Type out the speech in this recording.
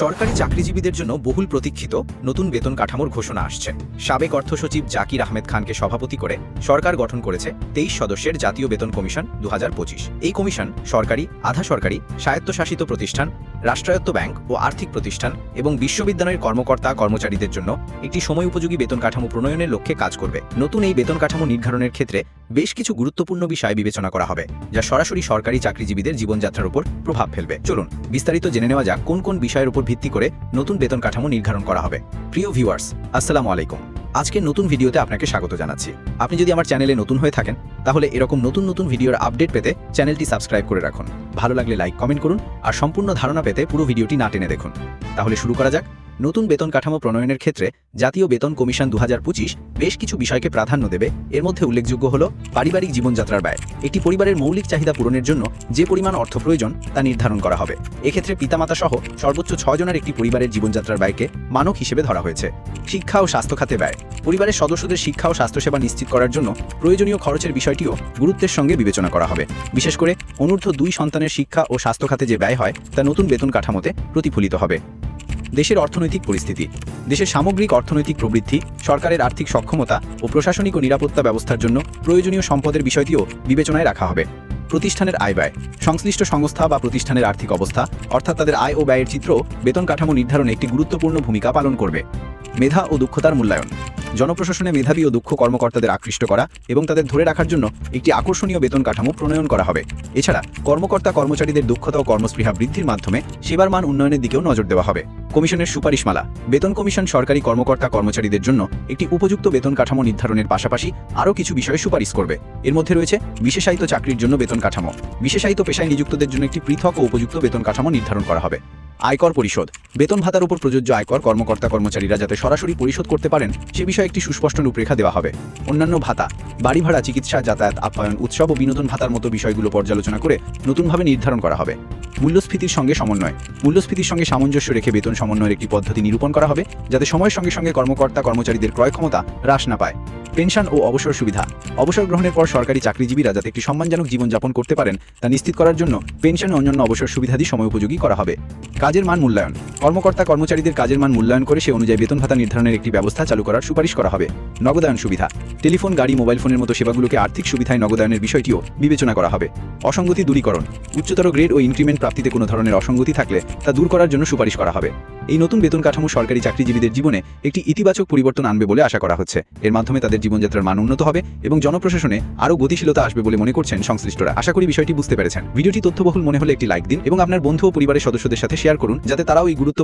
সরকারি চাকরিজীবীদের জন্য বহুল প্রতীক্ষিত নতুন বেতন কাঠামোর ঘোষণা আসছে। সাবেক অর্থ সচিব জাকির আহমেদ খানকে সভাপতি করে সরকার গঠন করেছে তেইশ সদস্যের জাতীয় বেতন কমিশন দুহাজার পঁচিশ। এই কমিশন সরকারি, আধা সরকারি, স্বায়ত্তশাসিত প্রতিষ্ঠান, রাষ্ট্রায়ত্ত ব্যাংক ও আর্থিক প্রতিষ্ঠান এবং বিশ্ববিদ্যালয়ের কর্মকর্তা কর্মচারীদের জন্য একটি সময় উপযোগী বেতন কাঠামো প্রণয়নের লক্ষ্যে কাজ করবে। নতুন এই বেতন কাঠামো নির্ধারণের ক্ষেত্রে বেশ কিছু গুরুত্বপূর্ণ বিষয় বিবেচনা করা হবে, যা সরাসরি সরকারি চাকরিজীবীদের জীবনযাত্রার উপর প্রভাব ফেলবে। চলুন, বিস্তারিত জেনে নেওয়া যাক কোন কোন বিষয়ের উপর ভিত্তি করে নতুন বেতন কাঠামো নির্ধারণ করা হবে। প্রিয় ভিউয়ার্স, আসসালামু আলাইকুম। আজকে নতুন ভিডিওতে আপনাকে স্বাগত জানাচ্ছি। আপনি যদি আমার চ্যানেলে নতুন হয়ে থাকেন, তাহলে এরকম নতুন নতুন ভিডিওর আপডেট পেতে চ্যানেলটি সাবস্ক্রাইব করে রাখুন। ভালো লাগলে লাইক, কমেন্ট করুন, আর সম্পূর্ণ ধারণা পেতে পুরো ভিডিওটি না টেনে দেখুন। তাহলে শুরু করা যাক। নতুন বেতন কাঠামো প্রণয়নের ক্ষেত্রে জাতীয় বেতন কমিশন দু হাজার পঁচিশ বেশ কিছু বিষয়কে প্রাধান্য দেবে। এর মধ্যে উল্লেখযোগ্য হল পারিবারিক জীবনযাত্রার ব্যয়। একটি পরিবারের মৌলিক চাহিদা পূরণের জন্য যে পরিমাণ অর্থ প্রয়োজন তা নির্ধারণ করা হবে। এক্ষেত্রে পিতামাতা সহ সর্বোচ্চ ছজনের একটি পরিবারের জীবনযাত্রার ব্যয়কে মানক হিসেবে ধরা হয়েছে। শিক্ষা ও স্বাস্থ্য খাতে ব্যয়। পরিবারের সদস্যদের শিক্ষা ও স্বাস্থ্যসেবা নিশ্চিত করার জন্য প্রয়োজনীয় খরচের বিষয়টিও গুরুত্বের সঙ্গে বিবেচনা করা হবে। বিশেষ করে অনূর্ধ্ব দুই সন্তানের শিক্ষা ও স্বাস্থ্য খাতে যে ব্যয় হয়, তা নতুন বেতন কাঠামোতে প্রতিফলিত হবে। দেশের অর্থনৈতিক পরিস্থিতি, দেশের সামগ্রিক অর্থনৈতিক প্রবৃদ্ধি, সরকারের আর্থিক সক্ষমতা ও প্রশাসনিক ও নিরাপত্তা ব্যবস্থার জন্য প্রয়োজনীয় সম্পদের বিষয়টিও বিবেচনায় রাখা হবে। প্রতিষ্ঠানের আয় ব্যয়, সংশ্লিষ্ট সংস্থা বা প্রতিষ্ঠানের আর্থিক অবস্থা, অর্থাৎ তাদের আয় ও ব্যয়ের চিত্র, বেতন কাঠামো নির্ধারণে একটি গুরুত্বপূর্ণ ভূমিকা পালন করবে। মেধা ও দক্ষতার মূল্যায়ন, জনপ্রশাসনে মেধাবী ও দক্ষ কর্মকর্তাদের আকৃষ্ট করা এবং তাদের ধরে রাখার জন্য একটি আকর্ষণীয় বেতন কাঠামো প্রণয়ন করা হবে। এছাড়া কর্মকর্তা কর্মচারীদের দক্ষতা ও কর্মস্পৃহা বৃদ্ধির মাধ্যমে সেবার মান উন্নয়নের দিকেও নজর দেওয়া হবে। কমিশনের সুপারিশমালা। বেতন কমিশন সরকারি কর্মকর্তা কর্মচারীদের জন্য একটি উপযুক্ত বেতন কাঠামো নির্ধারণের পাশাপাশি আরও কিছু বিষয়ে সুপারিশ করবে। এর মধ্যে রয়েছে বিশেষায়িত চাকরির জন্য বেতন কাঠামো। বিশেষায়িত পেশায় নিযুক্তদের জন্য একটি পৃথক ও উপযুক্ত বেতন কাঠামো নির্ধারণ করা হবে। আয়কর পরিশোধ। বেতন ভাতার উপর প্রযোজ্য আয়কর কর্মকর্তা কর্মচারীরা যাতে সরাসরি পরিশোধ করতে পারেন, সে বিষয়ে একটি সুস্পষ্ট রূপরেখা দেওয়া হবে। অন্যান্য ভাতা, বাড়ি ভাড়া, চিকিৎসা, যাতায়াত, আপ্যায়ন, উৎসব ও বিনোদন ভাতার মতো বিষয়গুলো পর্যালোচনা করে নতুনভাবে নির্ধারণ করা হবে। মূল্যস্ফীতির সঙ্গে সমন্বয়। মূল্যস্ফীতির সঙ্গে সামঞ্জস্য রেখে বেতন সমন্বয়ের একটি পদ্ধতি নিরূপণ করা হবে, যাতে সময়ের সঙ্গে সঙ্গে কর্মকর্তা কর্মচারীদের ক্রয় ক্ষমতা হ্রাস না পায়। পেনশন ও অবসর সুবিধা। অবসর গ্রহণের পর সরকারি চাকরিজীবীরা যাতে একটি সম্মানজনক জীবনযাপন করতে পারেন, তা নিশ্চিত করার জন্য পেনশন ও অন্যান্য অবসর সুবিধাদি সময় উপযোগী করা হবে। কাজের মান মূল্যায়ন। কর্মকর্তা কর্মচারীদের কাজের মান মূল্যায়ন করে সে অনুযায়ী বেতন ভাতা নির্ধারণের একটি ব্যবস্থা চালু করার সুপারিশ করা হবে। নগদায়ন সুবিধা। টেলিফোন, গাড়ি, মোবাইল ফোনের মতো সেবাগুলোকে আর্থিক সুবিধায় নগদায়নের বিষয়টিও বিবেচনা করা হবে। অসঙ্গতি দূরীকরণ। উচ্চতর গ্রেড ও ইনক্রিমেন্ট প্রাপ্তিতে কোনো ধরনের অসঙ্গতি থাকলে তা দূর করার জন্য সুপারিশ করা হবে। এই নতুন বেতন কাঠামো সরকারি চাকরিজীবীদের জীবনে একটি ইতিবাচক পরিবর্তন আনবে বলে আশা করা হচ্ছে। এর মাধ্যমে তাদের জীবনযাত্রার মান উন্নত হবে এবং জনপ্রশাসনে আরও গতিশীলতা আসবে বলে মনে করছেন সংশ্লিষ্টরা। আশা করি বিষয়টি বুঝতে পেরেছেন। ভিডিওটি তথ্যবহুল মনে হলে একটি লাইক দিন এবং আপনার বন্ধু ও পরিবারের সদস্যদের সাথে শেয়ার করুন, যাতে তারাও এই গুরুত্ব